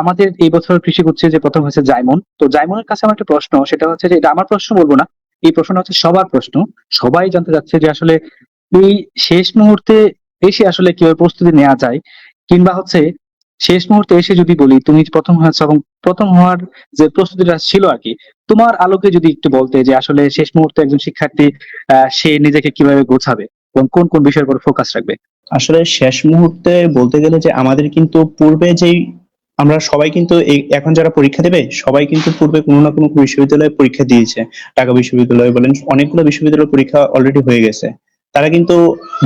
আমাদের এই বছর কৃষি গুচ্ছে যে প্রথম হয়েছে জাইমন। তো জাইমনের কাছে আমার একটা প্রশ্ন, সেটা হচ্ছে যে এটা আমার প্রশ্ন বলব না, এই প্রশ্নটা হচ্ছে সবার প্রশ্ন। সবাই জানতে চাচ্ছে যে আসলে এই শেষ মুহূর্তে এসে আসলে কীভাবে প্রস্তুতি নেওয়া যায়, কিংবা হচ্ছে শেষ মুহূর্তে এসে যদি বলি, তুমি প্রথম হয়েছে এবং প্রথম হওয়ার যে প্রস্তুতিটা ছিল আর কি, তোমার আলোকে যদি একটু বলতে যে আসলে শেষ মুহূর্তে একজন শিক্ষার্থী সে নিজেকে কীভাবে গোছাবে এবং কোন কোন বিষয়ের উপর ফোকাস রাখবে? আসলে শেষ মুহূর্তে বলতে গেলে যে আমাদের কিন্তু পূর্বে যেই আমরা সবাই কিন্তু এখন যারা পরীক্ষা দেবে, সবাই কিন্তু পূর্বে কোনো না কোনো বিশ্ববিদ্যালয়ে পরীক্ষা দিয়েছে। ঢাকা বিশ্ববিদ্যালয় বলেন, অনেকগুলো বিশ্ববিদ্যালয় পরীক্ষা অলরেডি হয়ে গেছে। তারা কিন্তু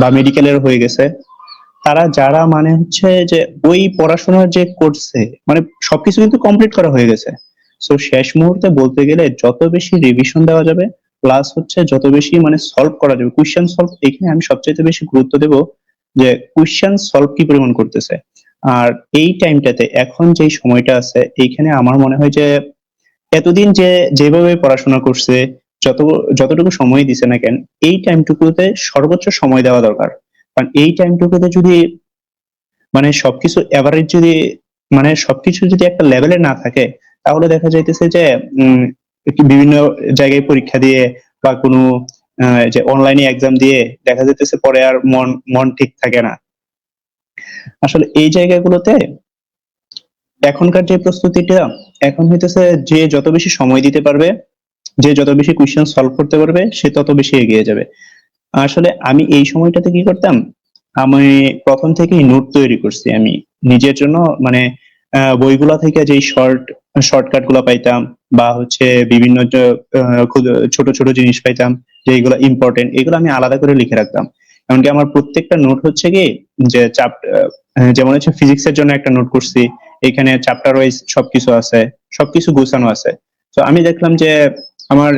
বা মেডিকেলের হয়ে গেছে। তারা যারা মানে হচ্ছে যে ওই পড়াশোনা যে করছে মানে সবকিছু কিন্তু কমপ্লিট করা হয়ে গেছে। সো শেষ মুহূর্তে বলতে গেলে যত বেশি রিভিশন দেওয়া যাবে প্লাস হচ্ছে যত বেশি মানে সলভ করা যাবে কোশ্চেন সলভ এখানে আমি সবচেয়ে বেশি গুরুত্ব দেব যে কোশ্চেন সলভ কি পরিমাণ করতেছে। আর এই টাইমটাতে এখন যে সময়টা আছে, এইখানে আমার মনে হয় যে এতদিন যে যেভাবে পড়াশোনা করছে, যত, যতটুকু সময় দিছে না কেন, এই টাইমটুকুতে সর্বোচ্চ সময় দেওয়া দরকার। কারণ এই টাইমটুকুতে যদি মানে সবকিছু এভারেজ যদি মানে সবকিছু যদি একটা লেভেলে না থাকে, তাহলে দেখা যাইতেছে যে বিভিন্ন জায়গায় পরীক্ষা দিয়ে বা কোনো যে অনলাইনে এক্সাম দিয়ে দেখা যাইতেছে পরে আর মন মন ঠিক থাকে না। আসলে এই জায়গাগুলোতে এখনকার যে প্রস্তুতিটা, এখন হইতেছে যে যত বেশি সময় দিতে পারবে, যে যত বেশি কোশ্চেন সলভ করতে পারবে, সে তত বেশি এগিয়ে যাবে। আসলে আমি এই সময়টাতে কি করতাম? আমি প্রথম থেকেই নোট তৈরি করছি আমি। নিজের জন্য মানে বইগুলা থেকে যেই শর্ট শর্টকাটগুলা পাইতাম, বা হচ্ছে বিভিন্ন ছোট ছোট জিনিস পাইতাম যেগুলো ইম্পর্টেন্ট এগুলো আমি আলাদা করে লিখে রাখতাম। এমনকি আমার প্রত্যেকটা নোট হচ্ছে কি যে চাপ যেমন হচ্ছে ফিজিক্স এর জন্য একটা নোট করছি, এখানে চ্যাপ্টার ওয়াইজ সবকিছু আছে, সবকিছু গোছানো আছে। তো আমি দেখলাম যে আমার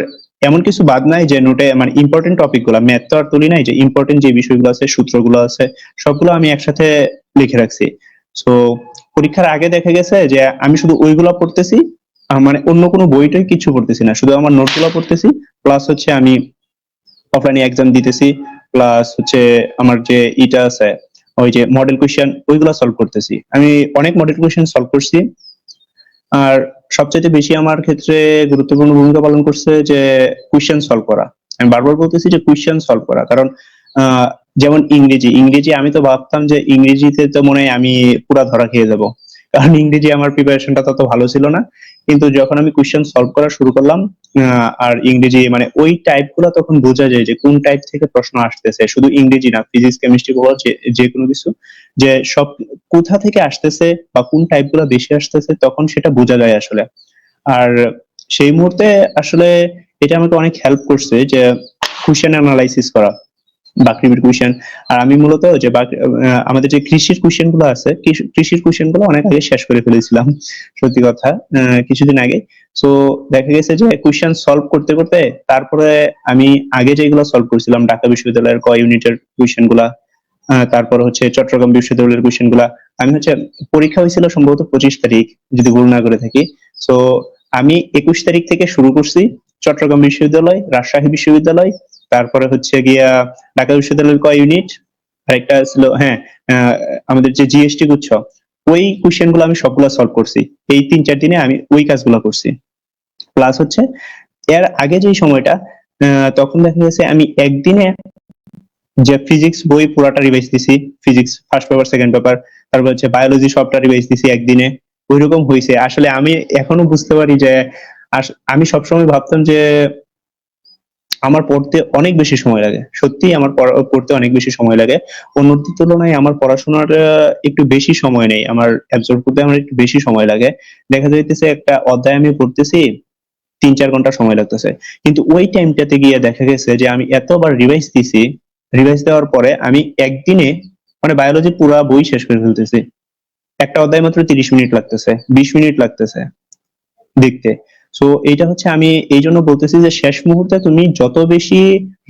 এমন কিছু বাদ নাই যে নোটে মানে ইম্পর্টেন্ট টপিকগুলা ম্যাথ তো আর তুলি নাই যে ইম্পর্টেন্ট যে বিষয়গুলো আছে, সূত্রগুলো আছে, সবগুলো আমি একসাথে লিখে রাখছি। তো পরীক্ষার আগে দেখা গেছে যে আমি শুধু ওইগুলো পড়তেছি মানে অন্য কোনো বইটাই কিছু পড়তেছি না, শুধু আমার নোটগুলো পড়তেছি প্লাস হচ্ছে আমি অফলাইনে এক্সাম দিতেছি প্লাস হচ্ছে আমার যে ইটা আছে, ওই যে মডেল কোশ্চেন ওইগুলো সলভ করতেছি। আমি অনেক মডেল কোশ্চেন সলভ করছি। আর সবচেয়ে বেশি আমার ক্ষেত্রে গুরুত্বপূর্ণ ভূমিকা পালন করছে যে কোশ্চেন সলভ করা। আমি বারবার বলতেছি যে কোশ্চেন সলভ করা। কারণ যেমন ইংরেজি ইংরেজি আমি তো ভাবতাম যে ইংরেজিতে তো মনে হয় আমি পুরা ধরা খেয়ে যাব। কারণ ইংরেজি আমার প্রিপারেশনটা তত ভালো ছিল না। কিন্তু যখন আমি কোয়েশ্চেন সলভ করা শুরু করলাম আর ইংরেজি মানে ওই টাইপগুলো তখন বোঝা যায় যে কোন টাইপ থেকে প্রশ্ন আসতেছে। শুধু ইংরেজি না ফিজিক্স কেমিস্ট্রি বলো, যে কোনো কিছু, যে সব কোথা থেকে আসতেছে বা কোন টাইপগুলো বেশি আসতেছে তখন সেটা বোঝা যায় আসলে। আর সেই মুহূর্তে আসলে এটা আমাকে অনেক হেল্প করছে যে কোশ্চেন অ্যানালাইসিস করা। বাকৃবির কোশ্চেন আর আমি মূলত যে আমাদের যে কৃষির কোশ্চেনগুলো আছে কৃষির কোশ্চেনগুলো অনেক আগে শেষ করে ফেলেছিলাম, সত্যি কথা কিছুদিন আগে। তো দেখা গেছে যে কোশ্চেন সলভ করতে করতে তারপরে আমি আগে যেগুলো সলভ করছিলাম, ঢাকা বিশ্ববিদ্যালয়ের ক ইউনিটের কোশ্চেনগুলা তারপর হচ্ছে চট্টগ্রাম বিশ্ববিদ্যালয়ের কোশ্চেনগুলা। আমি হচ্ছে, পরীক্ষা হয়েছিল সম্ভবত পঁচিশ তারিখ, যদি ভুল না করে থাকি। তো আমি একুশ তারিখ থেকে শুরু করছি, চট্টগ্রাম বিশ্ববিদ্যালয়, রাজশাহী বিশ্ববিদ্যালয় তারপরে হচ্ছে গিয়া ঢাকা বিশ্ববিদ্যালয়ের কয় ইউনিট আরেকটা ছিল হ্যাঁ আমাদের যে জিএসটি গুচ্ছ, ওই কোশ্চেনগুলো আমি সবগুলো সলভ করছি। এই তিন চার দিনে আমি ওই কাজগুলো করছি। প্লাস হচ্ছে, এর আগে যে সময়টা তখন দেখা গেছে আমি একদিনে যে ফিজিক্স বই পুরাটা রিভাইজ দিছি physics first paper second paper তারপর হচ্ছে বায়োলজি সবটা রিভাইজ দিছি একদিনে, ওইরকম হয়েছে আসলে আমি এখনও বুঝতে পারি যে আমি সবসময় ভাবতাম যে আমার পড়তে অনেক বেশি সময় লাগে। সত্যি আমার পড়তে অনেক বেশি সময় লাগে। অন্যদের তুলনায় আমার পড়াশোনার একটু বেশি সময় নেই। আমার অ্যাবজর্ব করতে আমার একটু বেশি সময় লাগে। দেখা যাইতেছে একটা অধ্যায় আমি পড়তেছি তিন চার ঘণ্টা সময় লাগতেছে। কিন্তু ওই টাইমটাতে গিয়ে দেখা গেছে যে আমি এতবার রিভাইজ দিছি রিভাইজ দেওয়ার পরে আমি একদিনে মানে বায়োলজি পুরো বই শেষ করে ফেলতেছি। একটা অধ্যায় মাত্র তিরিশ মিনিট লাগতেছে, বিশ মিনিট লাগতেছে দেখতে। সো এইটা হচ্ছে আমি এই জন্য বলতেছি যে শেষ মুহূর্তে তুমি যত বেশি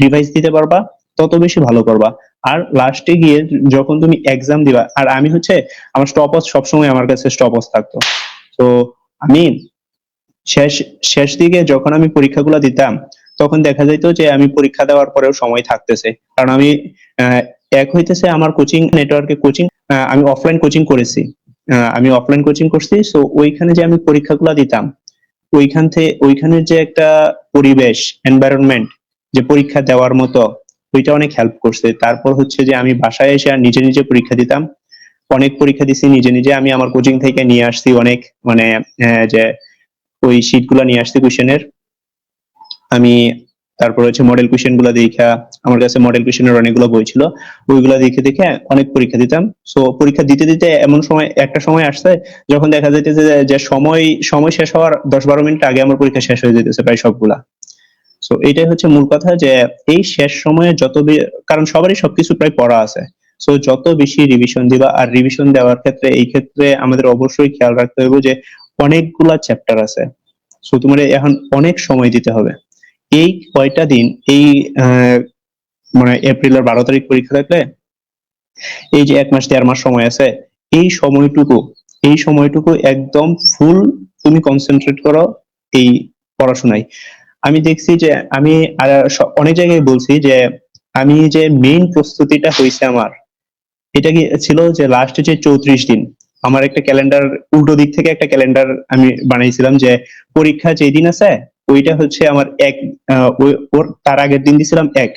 রিভাইজ দিতে পারবা, তত বেশি ভালো করবা। আর লাস্টে গিয়ে যখন তুমি এক্সাম দিবা, আর আমি হচ্ছে আমার স্টপস সবসময় আমার কাছে স্টপস থাকতো। তো আমি শেষ শেষ দিকে যখন আমি পরীক্ষাগুলো দিতাম, তখন দেখা যাইতো যে আমি পরীক্ষা দেওয়ার পরেও সময় থাকতেছে। কারণ আমি এক হইতেছে আমার কোচিং নেটওয়ার্কে কোচিং আমি অফলাইন কোচিং করেছি। আমি অফলাইন কোচিং করছি সো ওইখানে যে আমি পরীক্ষাগুলো দিতাম ওইখান থেকে ওইখানের যে একটা পরিবেশ এনভায়রনমেন্ট যে পরীক্ষা দেওয়ার মতো, ওইটা অনেক হেল্প করছে। তারপর হচ্ছে যে আমি বাসায় এসে আর নিজে নিজে পরীক্ষা দিতাম। অনেক পরীক্ষা দিছি, নিজে নিজে আমি আমার কোচিং থেকে নিয়ে আসছি অনেক মানে যে ওই শীটগুলো নিয়ে আসছি কোশ্চেনের আমি তারপর হচ্ছে মডেল কোশ্চেনগুলা দেখা, আমার কাছে মডেল কোশ্চেনের অনেকগুলো বই ছিল ওইগুলা দেখে দেখে অনেক পরীক্ষা দিতাম। সো পরীক্ষা দিতে দিতে এমন সময়, একটা সময় আসছে, যখন দেখা যাইতেছে যে সময় সময় শেষ হওয়ার দশ বারো মিনিট আগে আমার পরীক্ষা শেষ হয়ে যেতেছে প্রায় সবগুলা। সো এটাই হচ্ছে মূল কথা যে, এই শেষ সময়ে যত কারণ সবারই সবকিছু প্রায় পড়া আছে। সো যত বেশি রিভিশন দিবা, আর রিভিশন দেওয়ার ক্ষেত্রে, এই ক্ষেত্রে আমাদের অবশ্যই খেয়াল রাখতে হবে যে, অনেকগুলা চ্যাপ্টার আছে। সো তোমার এখন অনেক সময় দিতে হবে। এই কয়টা দিন, এই মানে এপ্রিলের বারো তারিখ পরীক্ষা থাকলে, এই যে এক মাস, দেড় মাস সময় আছে, এই সময়টুকু এই সময়টুকু একদম ফুল তুমি কনসেন্ট্রেট করো এই পড়াশোনায়। আমি দেখছি যে, আমি অনেক জায়গায় বলছি যে, আমি যে মেইন প্রস্তুতিটা হয়েছে আমার, এটা কি ছিল যে লাস্ট যে চৌত্রিশ দিন, আমার একটা ক্যালেন্ডার উল্টো দিক থেকে একটা ক্যালেন্ডার আমি বানাইছিলাম যে, পরীক্ষা যেই দিন আছে ওইটা হচ্ছে আমার এক ওর, তার আগের দিন দিছিলাম এক।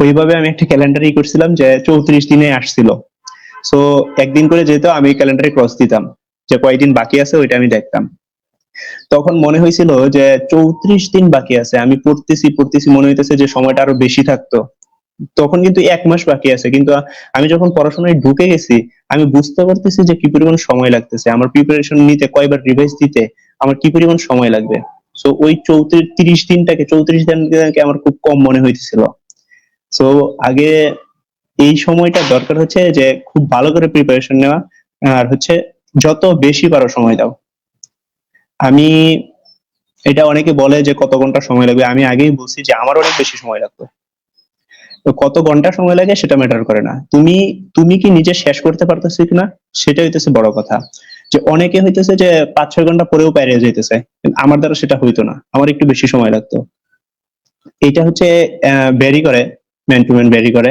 ওইভাবে আমি একটা ক্যালেন্ডারই করছিলাম যে চৌত্রিশ দিনে আসছিল। সো একদিন করে যেত আমি ক্যালেন্ডারে ক্রস দিতাম, যে কয়দিন বাকি আছে ওইটা আমি দেখতাম। তখন মনে হয়েছিল যে চৌত্রিশ দিন বাকি আছে, আমি পড়তেছি পড়তেছি, মনে হইতেছে যে সময়টা আরও বেশি থাকতো। তখন কিন্তু এক মাস বাকি আছে, কিন্তু আমি যখন পড়াশোনায় ঢুকে গেছি, আমি বুঝতে পারতেছি যে কি পরিমাণ সময় লাগতেছে, আমার প্রিপারেশন নিতে, কয়বার রিভাইজ দিতে, আমার কি পরিমাণ সময় লাগবে। সো ওই চৌত্রিশ, তিরিশ দিনটাকে, চৌত্রিশ দিনটাকে আমার খুব কম মনে হইতেছিল। সো আগে এই সময়টা দরকার হচ্ছে যে, খুব ভালো করে প্রিপারেশন নেওয়া আর হচ্ছে যত বেশি পারো সময় দাও। আমি, এটা অনেকে বলে যে, কত ঘণ্টা সময় লাগবে? আমি আগেই বলছি যে, আমার অনেক বেশি সময় লাগবে। তো কত ঘণ্টা সময় লাগে সেটা ম্যাটার করে না। তুমি তুমি কি নিজে শেষ করতে পারতেছো কিনা, সেটা হইতেছে বড় কথা। যে অনেকে হইতেছে যে পাঁচ, ছয় ঘণ্টা পরেও পেরিয়ে যাইতেছে। আমার দ্বারা সেটা হইতো না। আমার একটু বেশি সময় লাগতো। এটা হচ্ছে ভ্যারি করে ম্যান টু ম্যান ভ্যারি করে।